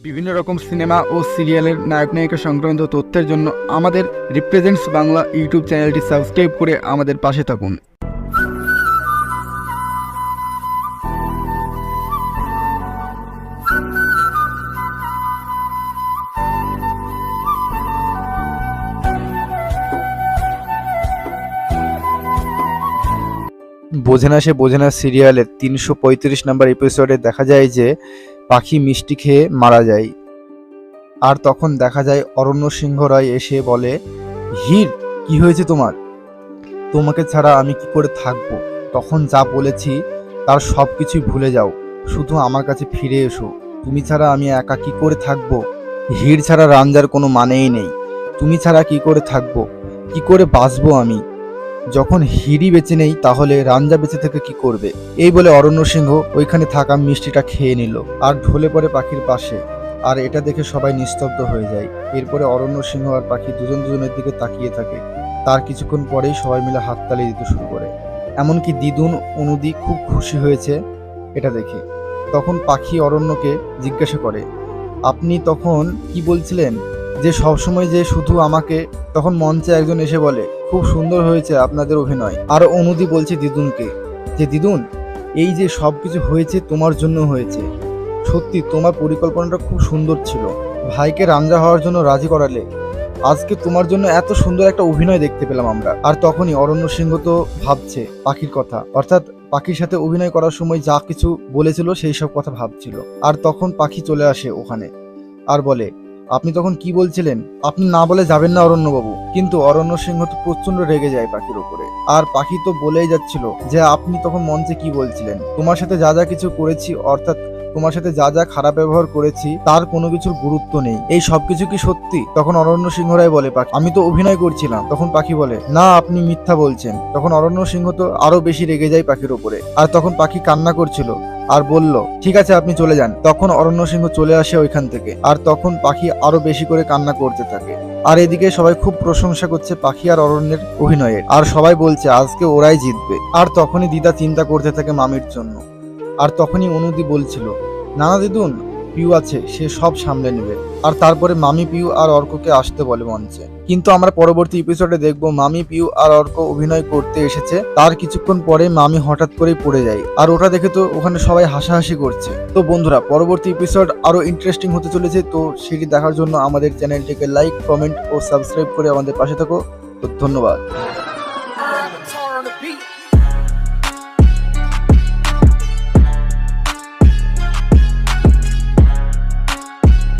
বিভিন্ন রকম সিনেমা ও সিরিয়ালের নায়ক নায়িকা সংক্রান্ত তথ্যের জন্য আমাদের রিপ্রেজেন্টস বাংলা ইউটিউব চ্যানেলটি সাবস্ক্রাইব করে আমাদের পাশে থাকুন। বোঝে না সে বোঝে না সিরিয়ালের তিনশো পঁয়ত্রিশ নাম্বার এপিসোডে দেখা যায় যে পাখি মিষ্টি খেয়ে মারা যায়। আর তখন দেখা যায় অরণ্য সিংহ রায় এসে বলে, হির, কি হয়েছে তোমার? তোমাকে ছাড়া আমি কি করে থাকব? তখন যা বলেছি, তার সব কিছুই ভুলে যাও। শুধু আমার কাছে ফিরে এসো। তুমি ছাড়া আমি একা কি করে থাকব? হির ছাড়া রাঞ্জার কোনো মানেই নেই। তুমি ছাড়া কি করে থাকব? কি করে বাঁচবো আমি? যখন হিরি বেঁচে নেই, তাহলে রাঞ্জা বেঁচে থেকে কি করবে? এই বলে অরণ্য সিংহ ওইখানে থাকা মিষ্টিটা খেয়ে নিল আর ঢলে পড়ে পাখির পাশে। আর এটা দেখে সবাই নিস্তব্ধ হয়ে যায়। এরপরে অরণ্য সিংহ আর পাখি দুজন দুজনের দিকে তাকিয়ে থাকে। তার কিছুক্ষণ পরেই সবাই মিলে হাততালি দিতে শুরু করে। এমনকি দিদুন অনুদি খুব খুশি হয়েছে এটা দেখে। তখন পাখি অরণ্যকে জিজ্ঞাসা করে, আপনি তখন কি বলছিলেন? যে সবসময় যে শুধু আমাকে, তখন মঞ্চে একজন এসে বলে, খুব সুন্দর হয়েছে আপনাদের অভিনয়। আর অনুদি বলছে দিদুনকে যে, দিদুন, এই যে সব কিছু হয়েছে তোমার জন্য হয়েছে। সত্যি তোমার পরিকল্পনাটা খুব সুন্দর ছিল। ভাইকে রাঞ্জা হওয়ার জন্য রাজি করালে আজকে তোমার জন্য এত সুন্দর একটা অভিনয় দেখতে পেলাম আমরা। আর তখনই অরণ্য সিংহ তো ভাবছে পাখির কথা। অর্থাৎ পাখির সাথে অভিনয় করার সময় যা কিছু বলেছিল সেই সব কথা ভাবছিল। আর তখন পাখি চলে আসে ওখানে আর বলে আপনি তখন কি বলছিলেন? আপনি না বলে যাবেন না অরণ্যবাবু। কিন্তু অরণ্য সিংহ তো প্রচণ্ড রেগে যায় পাখির ওপরে। আর পাখি তো বলেই যাচ্ছিল যে আপনি তখন মঞ্চে কি বলছিলেন? তোমার সাথে যা যা কিছু করেছি, অর্থাৎ তোমার সাথে যা যা খারাপ ব্যবহার করেছি, তার কোনো কিছুর গুরুত্ব নেই। এই সবকিছু কি সত্যি? তখন অরণ্য সিংহ রায় বলে, পাখি, আমি তো অভিনয় করছিলাম। তখন পাখি বলে, না, আপনি মিথ্যা বলছেন। তখন অরণ্য সিংহ তো আরও বেশি রেগে যায় পাখির ওপরে। আর তখন পাখি কান্না করছিল আর বলল, ঠিক আছে, আপনি চলে যান। তখন অরণ্য সিংহ চলে আসে ওইখান থেকে, আর তখন পাখি আরও বেশি করে কান্না করতে থাকে। আর এদিকে সবাই খুব প্রশংসা করছে পাখি আর অরণ্যের অভিনয়ের। আর সবাই বলছে, আজকে ওরাই জিতবে। আর তখনই দিদা চিন্তা করতে থাকে মামির জন্য। আর তখনই অনুদি বলছিল, নানা দিদুন পিউ আছে, সে সব সামলে নেবে। আর তারপরে মামি পিউ আর অর্ককে আসতে বলে মঞ্চে। কিন্তু আমরা পরবর্তী এপিসোডে দেখব মামি পিউ আর অর্ক অভিনয় করতে এসেছে। তার কিছুক্ষণ পরে মামি হঠাৎ করেই পড়ে যায়। আর ওটা দেখে তো ওখানে সবাই হাসাহাসি করছে। তো বন্ধুরা, পরবর্তী এপিসোড আরও ইন্টারেস্টিং হতে চলেছে। তো সেটি দেখার জন্য আমাদের চ্যানেলটিকে লাইক কমেন্ট ও সাবস্ক্রাইব করে আমাদের পাশে থাকো। তো ধন্যবাদ।